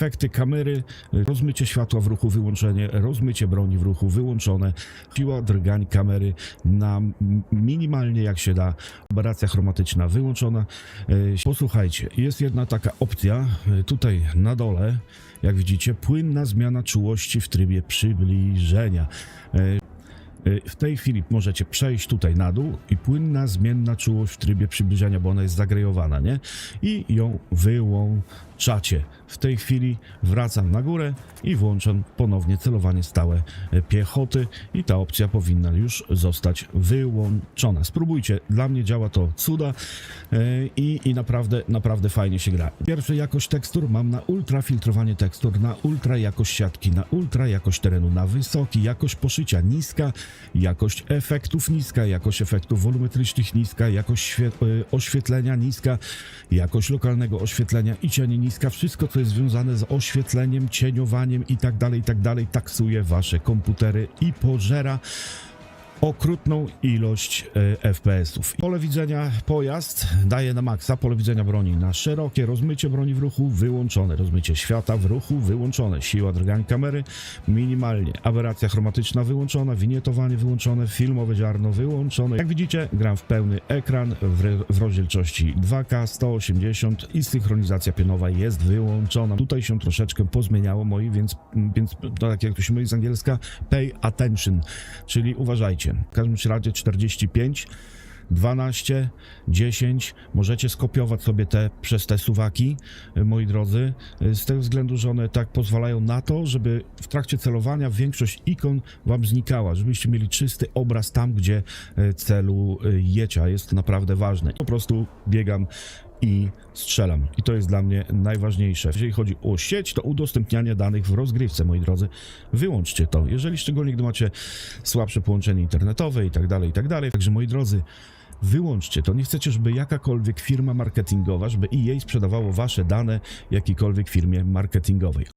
efekty kamery, rozmycie światła w ruchu, wyłączenie, rozmycie broni w ruchu, wyłączone, siła drgań kamery na minimalnie jak się da, aberracja chromatyczna wyłączona. E, Posłuchajcie, jest jedna taka opcja e, tutaj na dole, jak widzicie, płynna zmiana czułości w trybie przybliżenia. Y, W tej chwili możecie przejść tutaj na dół i płynna, zmienna czułość w trybie przybliżenia, bo ona jest zagrejowana, nie? I ją wyłączacie. W tej chwili wracam na górę i włączam ponownie celowanie stałe y, piechoty i ta opcja powinna już zostać wyłączona. Spróbujcie, dla mnie działa to cuda y, i, i naprawdę, naprawdę fajnie się gra. Pierwsze jakość tekstur mam na ultra filtrowanie tekstur, na ultra jakość siatki, na ultra jakość terenu, na wysoki, jakość poszycia niska, jakość efektów niska, jakość efektów wolumetrycznych niska, jakość y, oświetlenia niska, jakość lokalnego oświetlenia i cieni niska. Wszystko, co jest związane z oświetleniem, cieniowaniem i tak dalej, i tak dalej, taksuje wasze komputery i pożera okrutną ilość e, FPS-ów. Pole widzenia pojazd daje na maksa, pole widzenia broni na szerokie, rozmycie broni w ruchu wyłączone, rozmycie świata w ruchu wyłączone, siła drgań kamery minimalnie, aberracja chromatyczna wyłączona, winietowanie wyłączone, filmowe ziarno wyłączone. Jak widzicie, gram w pełny ekran w, w rozdzielczości 2K 180 i synchronizacja pionowa jest wyłączona. Tutaj się troszeczkę pozmieniało moi, więc, więc to tak jak to się mówi z angielska, pay attention, czyli uważajcie. W każdym razie 45 12, 10. Możecie skopiować sobie te przez te suwaki, y, moi drodzy, y, z tego względu, że one tak pozwalają na to, żeby w trakcie celowania większość ikon wam znikała, żebyście mieli czysty obraz tam, gdzie y, celu jecie, a jest to naprawdę ważne. Po prostu biegam i strzelam. I to jest dla mnie najważniejsze. Jeżeli chodzi o sieć, to udostępnianie danych w rozgrywce, moi drodzy. Wyłączcie to. Jeżeli szczególnie gdy macie słabsze połączenie internetowe i tak dalej, i tak dalej. Także moi drodzy, wyłączcie to. Nie chcecie, żeby jakakolwiek firma marketingowa, żeby jej sprzedawało wasze dane jakiejkolwiek firmie marketingowej.